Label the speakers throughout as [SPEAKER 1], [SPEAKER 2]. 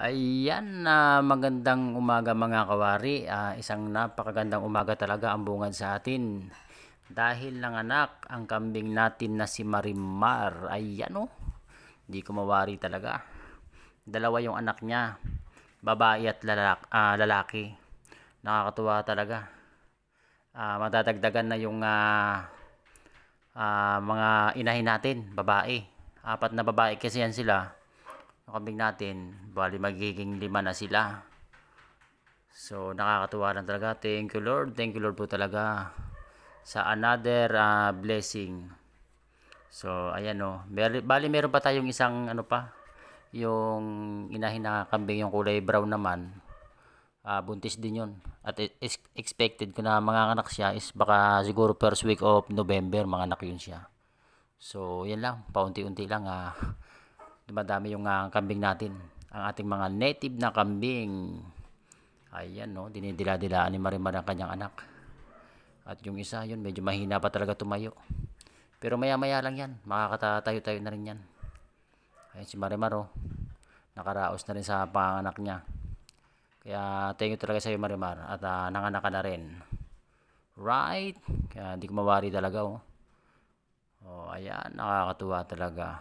[SPEAKER 1] Ayan, ah, magandang umaga mga kawari. Ah, isang napakagandang umaga talaga ang bungad sa atin. Dahil nanganak ang kambing natin na si Marimar. Ayan oh. Hindi ko mawari talaga. Dalawa yung anak niya. Babae at lalaki. Ah, lalaki. Nakakatuwa talaga. Ah, madadagdagan na yung ah, ah, mga inahin natin, babae. Apat na babae kasi yan sila yung kambing natin, bali magiging lima na sila. So, nakakatuwa lang talaga. Thank you Lord. Thank you Lord po talaga sa another uh, blessing. So, ayan o. Bali, bali, meron pa tayong isang ano pa, yung inahin na kambing yung kulay brown naman. Uh, buntis din yun. At is expected ko na mga anak siya is baka siguro first week of November, mga anak yun siya. So, yan lang. Paunti-unti lang. Uh, dumadami yung uh, kambing natin. Ang ating mga native na kambing. Ayan, no. Dinidila-dilaan ni Marimar ang kanyang anak. At yung isa, yun, medyo mahina pa talaga tumayo. Pero maya-maya lang yan. Makakatayo-tayo na rin yan. Ayan si Marimar, oh. Nakaraos na rin sa panganak niya. Kaya thank you talaga sa iyo Marimar. At uh, nanganak ka na rin. Right? Kaya hindi ko mawari talaga, oh. Oh, ayan. Nakakatuwa talaga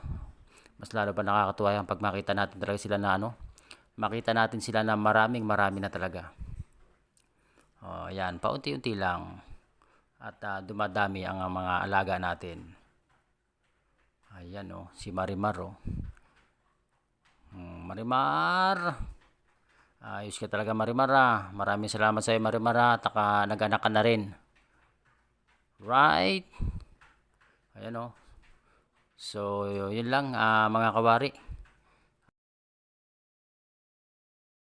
[SPEAKER 1] mas lalo pa nakakatuwa yung pag makita natin talaga sila na ano makita natin sila na maraming marami na talaga. Oh, ayan paunti-unti lang. At uh, dumadami ang uh, mga alaga natin. Ayan oh si Marimar oh. Hmm, Marimar! Ayos ka talaga Marimar ah. maraming salamat sa iyo Marimar ah. taka nag-anak ka na rin. Right? Ayan oh So, yun lang uh, mga kawari.